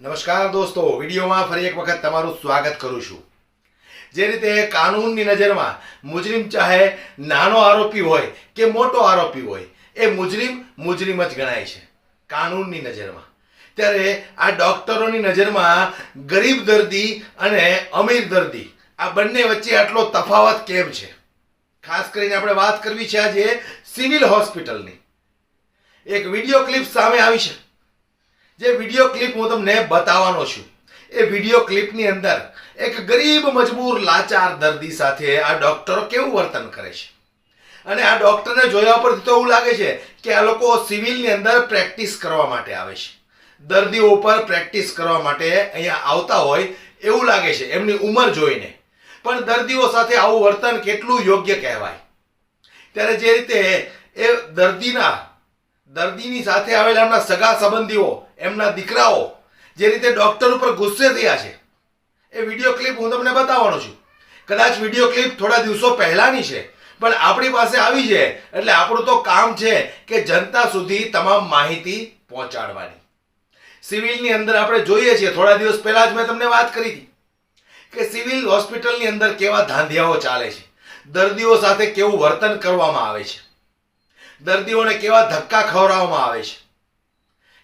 નમસ્કાર દોસ્તો, વિડીયોમાં ફરી એક વખત તમારું સ્વાગત કરું છું. જે રીતે કાનૂનની નજરમાં મુજરિમ ચાહે નાનો આરોપી હોય કે મોટો આરોપી હોય, એ મુજરિમ મુજરિમ જ ગણાય છે, કાનૂનની નજરમાં. ત્યારે આ ડોક્ટરોની નજરમાં ગરીબ દર્દી અને અમીર દર્દી, આ બંને વચ્ચે આટલો તફાવત કેમ છે? ખાસ કરીને આપણે વાત કરવી છે આજે સિવિલ હોસ્પિટલની. એક વીડિયો ક્લિપ સામે આવી છે. જે વીડિયો ક્લિપ હું તમને બતાવવાનો છું. એ વીડિયો ક્લિપની અંદર એક ગરીબ મજબૂર લાચાર દર્દી સાથે આ ડોક્ટરો કેવું વર્તન કરે છે? અને આ ડોક્ટરને જોયા પરથી તો એવું લાગે છે કે આ લોકો સિવિલની અંદર પ્રેક્ટિસ કરવા માટે આવે છે. દર્દીઓ ઉપર પ્રેક્ટિસ કરવા માટે અહીંયા આવતા હોય એવું લાગે છે, એમની ઉંમર જોઈને. પણ દર્દીઓ સાથે આવું વર્તન કેટલું યોગ્ય કહેવાય? ત્યારે જે રીતે એ દર્દીના, દર્દીની સાથે આવેલા એમના સગા સંબંધીઓ એમના દીકરાઓ જે રીતે ડોક્ટર ઉપર ગુસ્સે થયા છે, એ વીડિયો ક્લિપ હું તમને બતાવવાનો છું. કદાચ વીડિયો ક્લિપ થોડા દિવસો પહેલાની છે, પણ આપણી પાસે આવી છે. એટલે આપણું તો કામ છે કે જનતા સુધી તમામ માહિતી પહોંચાડવાની. સિવિલની અંદર આપણે જોઈએ છીએ, થોડા દિવસ પહેલા જ મેં તમને વાત કરી હતી કે સિવિલ હોસ્પિટલની અંદર કેવા ધાંધિયાઓ ચાલે છે. દર્દીઓ સાથે કેવું વર્તન કરવામાં આવે છે. દર્દીઓને કેવા ધક્કા ખવડાવવામાં આવે છે.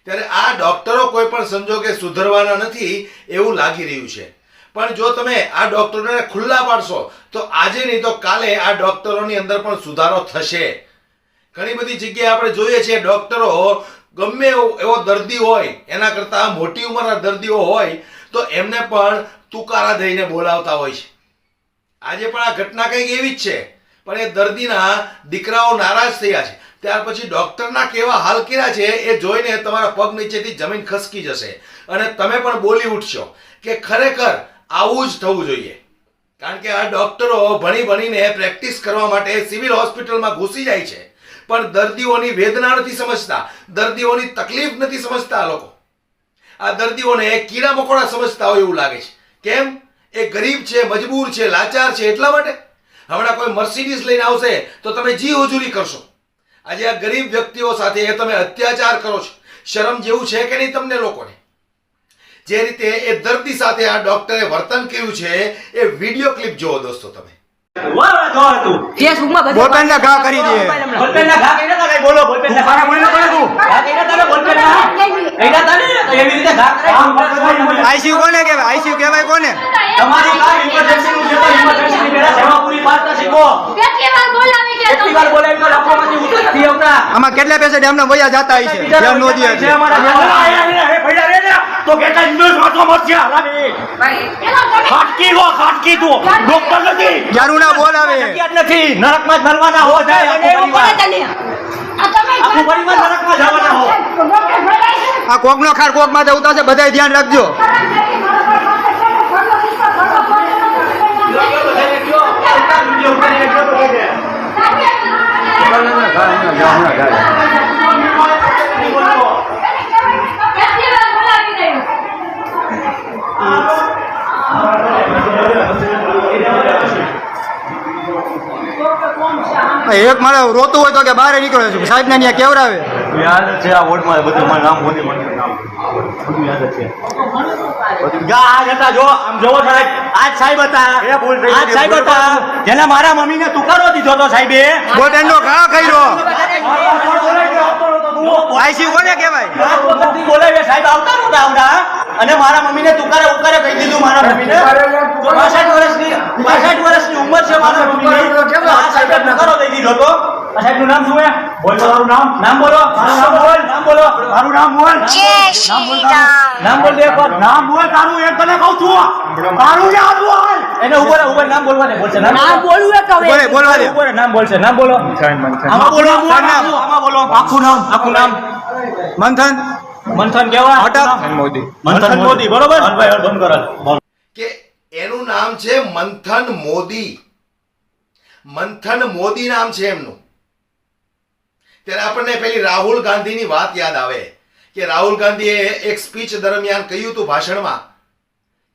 ત્યારે આ ડોક્ટરો કોઈ પણ સંજોગે સુધરવાના નથી એવું લાગી રહ્યું છે. પણ જો તમે આ ડોક્ટરોને ખુલ્લા પાડશો, તો આજે નહીં તો કાલે આ ડોક્ટરોની અંદર પણ સુધારો થશે. ઘણી બધી જગ્યાએ આપણે જોઈએ છીએ ડોક્ટરો ગમે એવો દર્દી હોય, એના કરતાં મોટી ઉંમરના દર્દીઓ હોય, તો એમને પણ તુકારા દઈને બોલાવતા હોય છે. આજે પણ આ ઘટના કંઈક એવી જ છે. પણ એ દર્દીના દીકરાઓ નારાજ થયા છે. ત્યાર પછી ડોક્ટરના કેવા હાલ કર્યા છે એ જોઈને તમારા પગ નીચેથી જમીન ખસકી જશે. અને તમે પણ બોલી ઉઠશો કે ખરેખર આવું જ થવું જોઈએ. કારણ કે આ ડોક્ટરો ભણી ભણીને પ્રેક્ટિસ કરવા માટે સિવિલ હોસ્પિટલમાં ઘૂસી જાય છે. પણ દર્દીઓની વેદના નથી સમજતા. દર્દીઓની તકલીફ નથી સમજતા આ લોકો. આ દર્દીઓને કીડા મકોડા સમજતા હોય એવું લાગે છે. કેમ? એ ગરીબ છે, મજબૂર છે, લાચાર છે એટલા માટે. હમણાં કોઈ મર્સિડીઝ લઈને આવશે તો તમે જી હજુરી કરશો. આજે આ ગરીબ વ્યક્તિઓ સાથે તમે અત્યાચાર કરો છો શરમ જેવું છે કે નહીં તમને લોકોને જે રીતે એ દર્દી સાથે આ ડોક્ટરે વર્તન કર્યું છે એ વીડિયો ક્લિપ જુઓ દોસ્તો તમે ઘા કરી દે. ઘા બોલો, ઘા. બોલે તું. ઘા ને? એવી રીતે ઘા. આઈસીયુ કોને કહેવાય આઈસીયુ કહેવાય કોને તમારી કાર emergency-નું છે તો emergency ની પહેલા સેવા પૂરી પાડતા શીખો. કેટલી વાર બોલાવી તો લફોમાંથી ઉતરી નથી આવતા. આમાં કેટલા પૈસા એમને વયા જતા હોય છે? ધ્યાન નો દે છે તો કેટલા દિવસ વાંચવા મળશે હરામી. ખાટકી હો, ખાટકી તું. ડોક્ટર નથી. યારું ના બોલ જગ્યા નથી નરકમાં જ મરવાના હો જાય આખું પરિવાર. નરકમાં જવાના હો. આ કોક નો ખાર કોકમાં ઉતારશે બધાય ધ્યાન રાખજો. એક મારે રોતું હોય તો કે બહાર નીકળે છે. સાહેબ ને ત્યાં કેવડાવે? યાદ છે આ વોર્ડમાં બધું, મારું નામ મોદી નામ. બધું યાદ છે. જો આમ જોવો સાહેબ. આજ સાહેબ હતા. આજ સાહેબ હતા. જેને મારા મમ્મીને તુકારો દીધો તો સાહેબે. બોટેન નો ઘા કર્યો. આઈસીયુ કોને કહેવાય. બોલાવે સાહેબ આવતા નહોતા આવતા. અને મારા મમ્મીને તુકારે ઉકારે કહી દીધું મારા મમ્મીને. પાસઠ વર્ષની પાસઠ વર્ષની ઉંમર છે મારા મમ્મીની. આ સાહેબ તુકારો દઈ દીધો તો. આ સાહેબનું નામ શું હે? બોલ મારું નામ. નામ બોલો. મારું નામ બોલ. નામ બોલો. મારું નામ બોલ. જય શ્રી રામ. નામ બોલ દે એકવાર નામ બોલ તારું. એક તને કહું છું. તારું નામ બોલ એને ઉપર ઉપર નામ બોલવા દે બોલશે. નામ નામ બોલવું એક હવે. બોલે બોલવા દે. ઉપર નામ બોલશે. નામ બોલો. આમાં બોલો આમાં આમાં બોલો. આખું નામ. આખું નામ. મંથન. મંથન કેવા? અટક મોદી. મંથન મોદી. બરોબર? ભાઈ બંધ કરો. કે એનું નામ છે મંથન મોદી. મંથન મોદી નામ છે એમનું. ત્યારે આપણને પેલી રાહુલ ગાંધીની વાત યાદ આવે કે રાહુલ ગાંધીએ એક સ્પીચ દરમિયાન કહ્યું હતું ભાષણમાં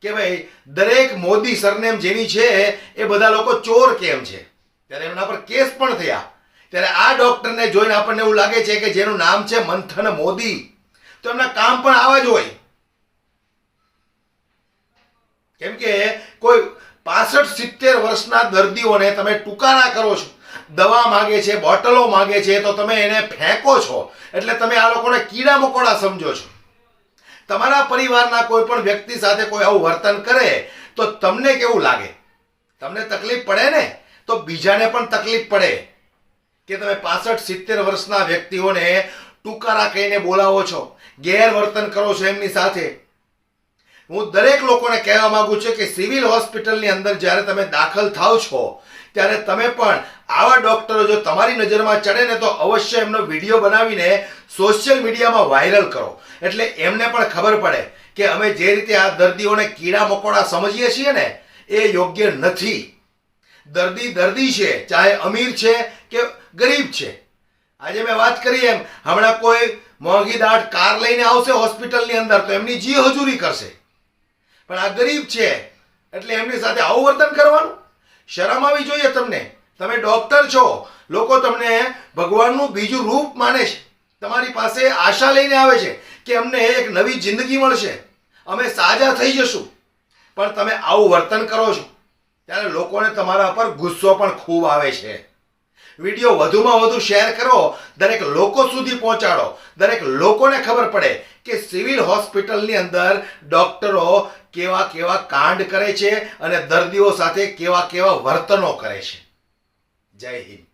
કે ભાઈ, દરેક મોદી સરનેમ જેની છે એ બધા લોકો ચોર કેમ છે? ત્યારે એમના પર કેસ પણ થયા. ત્યારે આ ડોક્ટરને જોઈને આપણને એવું લાગે છે કે જેનું નામ છે મંથન મોદી. તો એમના કામ પણ આવા જ હોય. કેમ કે કોઈ પાસઠ સિત્તેર વર્ષના દર્દીઓને તમે ટુકારા કરો છો. દવા માગે છે, બોટલો માગે છે, તો તમે એને ફેંકો છો. એટલે તમે આ લોકોને કીડા મકોડા સમજો છો. તમારા પરિવારના કોઈ પણ વ્યક્તિ સાથે કોઈ આવું વર્તન કરે, તો તમને કેવું લાગે? તમને તકલીફ પડે ને? તો બીજાને પણ તકલીફ પડે. કે તમે પાસઠ, સિત્તેર વર્ષના વ્યક્તિઓને ટુકારા કહીને બોલાવો છો, ગેરવર્તન કરો છો એમની સાથે. હું દરેક લોકોને કહેવા માંગુ છું કે સિવિલ હોસ્પિટલની અંદર જ્યારે તમે દાખલ થાવ છો ત્યારે તમે પણ આવા ડોક્ટરો જો તમારી નજરમાં ચડે ને તો અવશ્ય એમનો વીડિયો બનાવીને સોશિયલ મીડિયામાં વાયરલ કરો. એટલે એમને પણ ખબર પડે કે અમે જે રીતે આ દર્દીઓને કીડા મકોડા સમજીએ છીએ ને, એ યોગ્ય નથી. દર્દી દર્દી છે, ચાહે અમીર છે કે ગરીબ છે. આજે મેં વાત કરી એમ, હમણાં કોઈ મોંઘી દાટ કાર લઈને આવશે હોસ્પિટલની અંદર તો એમની જી હજૂરી કરશે. પણ આ ગરીબ છે, એટલે એમની સાથે આવું વર્તન કરવાનું? શરમ આવી જોઈએ તમને. તમે ડોક્ટર છો. લોકો તમને ભગવાનનું બીજું રૂપ માને છે. તમારી પાસે આશા લઈને આવે છે કે અમને એક નવી જિંદગી મળશે. અમે સાજા થઈ જશું. પણ તમે આવું વર્તન કરો છો. ત્યારે લોકોને તમારા પર ગુસ્સો પણ ખૂબ આવે છે. વીડિયો વધુમાં વધુ શેર કરો, દરેક લોકો સુધી પહોંચાડો. દરેક લોકોને ખબર પડે કે સિવિલ હોસ્પિટલની અંદર ડોક્ટરો કેવા કેવા કાંડ કરે છે અને દર્દીઓ સાથે કેવા કેવા વર્તનો કરે છે. જય હિન્દ.